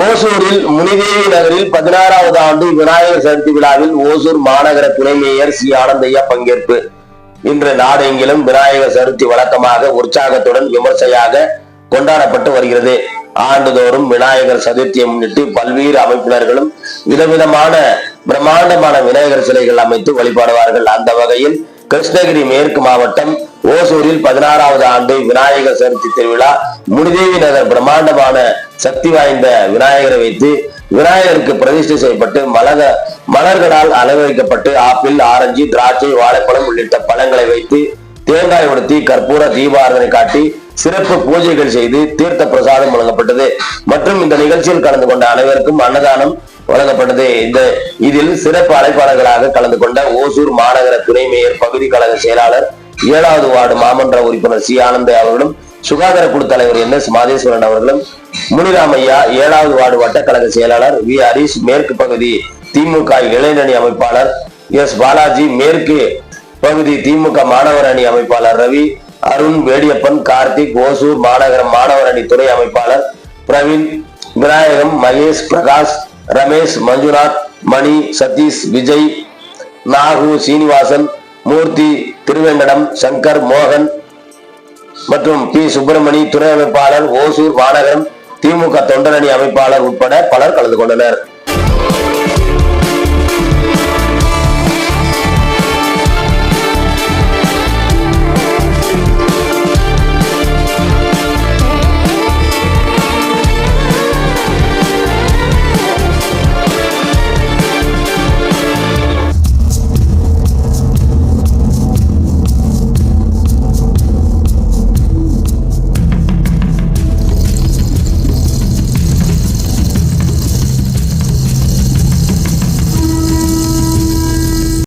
ஓசூரில் முனிதேவி நகரில் பதினாறாவது ஆண்டு விநாயகர் சதுர்த்தி விழாவில் ஓசூர் மாநகர துணை மேயர் சி ஆனந்தையா பங்கேற்பு. இன்று நாடெங்கிலும் விநாயகர் சதுர்த்தி வழக்கமாக உற்சாகத்துடன் விமர்சையாக கொண்டாடப்பட்டு வருகிறது. ஆண்டுதோறும் விநாயகர் சதுர்த்தியை முன்னிட்டு பல்வேறு அமைப்பினர்களும் விதவிதமான பிரம்மாண்டமான விநாயகர் சிலைகள் அமைத்து வழிபாடுவார்கள். அந்த வகையில் கிருஷ்ணகிரி மேற்கு மாவட்டம் ஓசூரில் பதினாறாவது ஆண்டு விநாயகர் சதுர்த்தி திருவிழா முனிதேவி நகர் பிரம்மாண்டமான சக்தி வாய்ந்த விநாயகரை வைத்து விநாயகருக்கு பிரதிஷ்டை செய்யப்பட்டு மலக மலர்களால் அலங்கரிக்கப்பட்டு ஆப்பிள் ஆரஞ்சு திராட்சை வாழைப்பழம் உள்ளிட்ட பழங்களை வைத்து தேங்காய் உடுத்தி கற்பூர தீபாரதனை காட்டி சிறப்பு பூஜைகள் செய்து தீர்த்த பிரசாதம் வழங்கப்பட்டது. மற்றும் இந்த நிகழ்ச்சியில் கலந்து கொண்ட அனைவருக்கும் அன்னதானம் வழங்கப்பட்டது. இந்த இதில் சிறப்பு அழைப்பாளர்களாக கலந்து கொண்ட ஓசூர் மாநகர துணை மேயர் பகுதி கழக செயலாளர் ஏழாவது வார்டு மாமன்ற உறுப்பினர் சி. ஆனந்த் அவர்களும் சுகாதார குழு தலைவர் என் எஸ். மாதேஸ்வரன் அவர்களும் முனிராமையா ஏழாவது வார்டு வட்டக்கழக செயலாளர் வி. ஹரீஷ் மேற்கு பகுதி திமுக இளைஞரணி அமைப்பாளர் எஸ். பாலாஜி மேற்கு பகுதி திமுக மாணவர் அணி அமைப்பாளர் ரவி அருண் வேடியப்பன் கார்த்திக் ஓசூர் மாநகர மாணவர் அணி துறை அமைப்பாளர் பிரவீன் விநாயகம் மகேஷ் பிரகாஷ் ரமேஷ் மஞ்சுநாத் மணி சதீஷ் விஜய் நாகு சீனிவாசன் மூர்த்தி திருவேங்கடம் சங்கர் மோகன் மற்றும் பி. சுப்பிரமணி துணை அமைப்பாளர் ஓசூர் மாநகரம் திமுக தொண்டரணி அமைப்பாளர் உட்பட பலர் கலந்து கொண்டனர்.